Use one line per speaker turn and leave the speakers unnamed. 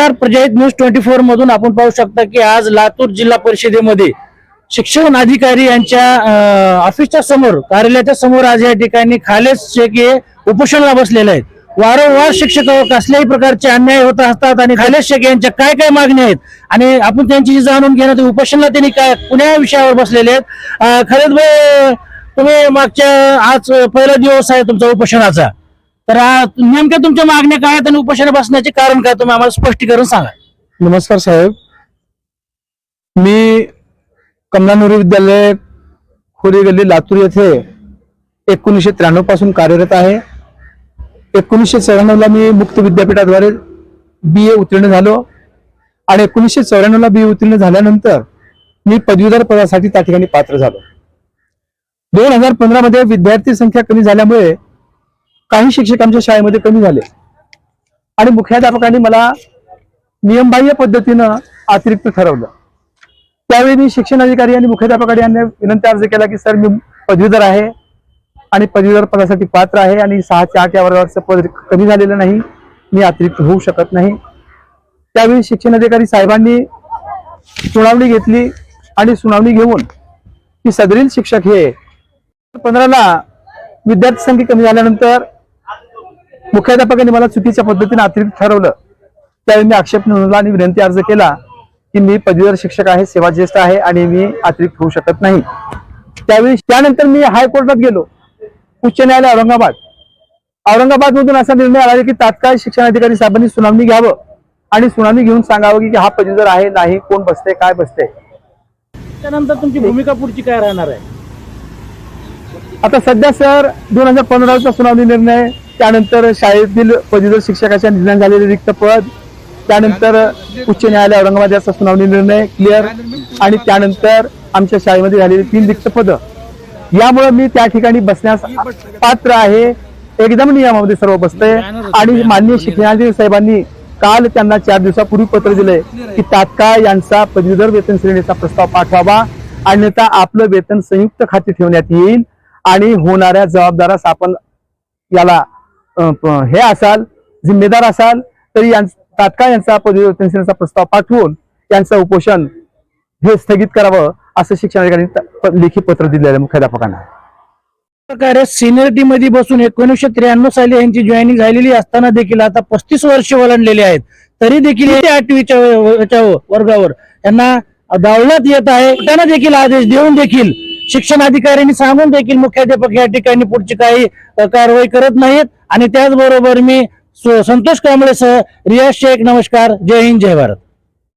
नमस्कार प्रजाहित news twenty four मधून आपण पाहू शकता की आज लातूर जिल्हा परिषदेमध्ये शिक्षण अधिकारी यांच्या ऑफिसच्या समोर कार्यालयाच्या समोर आज या ठिकाणी खालेच शेख हे उपोषणाला बसलेले आहेत. वारंवार शिक्षकावर कसल्याही प्रकारचे अन्याय होत असतात आणि खालेद शेख यांच्या काय काय मागण्या आहेत आणि आपण त्यांची जी जाणून घेणं ते उपोषणाला त्यांनी काय कुण्या विषयावर बसलेले आहेत? अं, खालेद भाई तुम्ही मागच्या आज पहिला दिवस आहे तुमचा उपोषणाचा. तर नेमक्या तुमच्या मागण्या काय आहेत आणि उपोषण बसण्याचे कारण काय तुम्ही आम्हाला स्पष्टीकरण सांगा.
नमस्कार साहेब. मी कमलानुरी विद्यालय खोरी गल्ली लातूर येथे एकोणीसशे त्र्याण्णवपासून कार्यरत आहे. एकोणीसशे चौऱ्याण्णवला मी मुक्त विद्यापीठाद्वारे बी ए उत्तीर्ण झालो आणि एकोणीसशे चौऱ्याण्णवला बी ए उत्तीर्ण झाल्यानंतर मी पदवीधर पदासाठी त्या ठिकाणी पात्र झालो. दोन हजार पंधरामध्ये विद्यार्थी संख्या कमी झाल्यामुळे काही शिक्षक आमच्या शाळेमध्ये कमी झाले. आणि मुख्याध्यापकांनी मला नियमबाह्य पद्धतीनं अतिरिक्त ठरवलं. त्यावेळी मी शिक्षण अधिकारी आणि मुख्याध्यापकांनी यांना विनंती अर्ज केला की सर मी पदवीधर आहे आणि पदवीधर पदासाठी पात्र आहे आणि सहा ते आठ या वर्गावरचं पद कमी झालेलं नाही. मी अतिरिक्त होऊ शकत नाही. त्यावेळी शिक्षण अधिकारी साहेबांनी सुनावणी घेतली आणि सुनावणी घेऊन की सदरील शिक्षक हे पंधराला विद्यार्थी संख्या कमी झाल्यानंतर मुख्याध्यापकांनी मला चुकीच्या पद्धतीने अतिरिक्त ठरवलं. त्यावेळी मी आक्षेप नोंदवला आणि विनंती अर्ज केला की मी पदवीधर शिक्षक आहे सेवा ज्येष्ठ आहे आणि मी अतिरिक्त होऊ शकत नाही. त्यावेळी त्यानंतर मी हायकोर्टात गेलो. उच्च न्यायालय औरंगाबाद. औरंगाबाद मधून असा निर्णय आला की तात्काळ शिक्षण अधिकारी साहेबांनी सुनावणी घ्यावं आणि सुनावणी घेऊन सांगावं की हा पदवीधर आहे नाही कोण बसते काय बसते
त्यानंतर तुमची भूमिका पुढची काय राहणार आहे?
आता सध्या सर दोन हजार पंधराचा सुनावणी निर्णय त्यानंतर शाळेतील पदवीधर शिक्षकाच्या निधन झालेले रिक्त पद त्यानंतर उच्च न्यायालय औरंगाबाद याचा सुनावणी निर्णय क्लिअर आणि त्यानंतर आमच्या शाळेमध्ये झालेली तीन रिक्त पदं. यामुळे मी त्या ठिकाणी बसण्यास पात्र आहे. एकदम नियमामध्ये सर्व बसतंय आणि माननीय शिक्षणाधिकारी साहेबांनी काल त्यांना चार दिवसापूर्वी पत्र दिले की तात्काळ यांचा पदवीधर वेतन श्रेणीचा प्रस्ताव पाठवावा. अन्यथा आपलं वेतन संयुक्त खाते ठेवण्यात येईल आणि होणाऱ्या जबाबदारास आपण याला हे असाल जिम्मेदार असाल तरी यां- तात्काळ यांचा पदवी प्रस्ताव पाठवून यांचं उपोषण हे स्थगित करावं असं शिक्षणाधिकाऱ्यांनी त- लेखी पत्र दिलेलं आहे मुख्याध्यापकांना.
प्रकारे सिनियरिटी मध्ये बसून एकोणीसशे त्र्याण्णव साली यांची जॉईनिंग झालेली असताना देखील आता पस्तीस वर्ष वलंडलेले आहेत. तरी देखील हे आठवीच्या व- वर्गावर यांना दावण्यात येत आहे. त्यांना देखील आदेश देऊन देखील शिक्षण अधिकाऱ्यांनी सांगून देखील मुख्याध्यापक या ठिकाणी पुढची काही कारवाई करत नाहीत. आणि त्याचबरोबर मी संतोष कांबळेसह रियाज शेख नमस्कार जय हिंद जय भारत.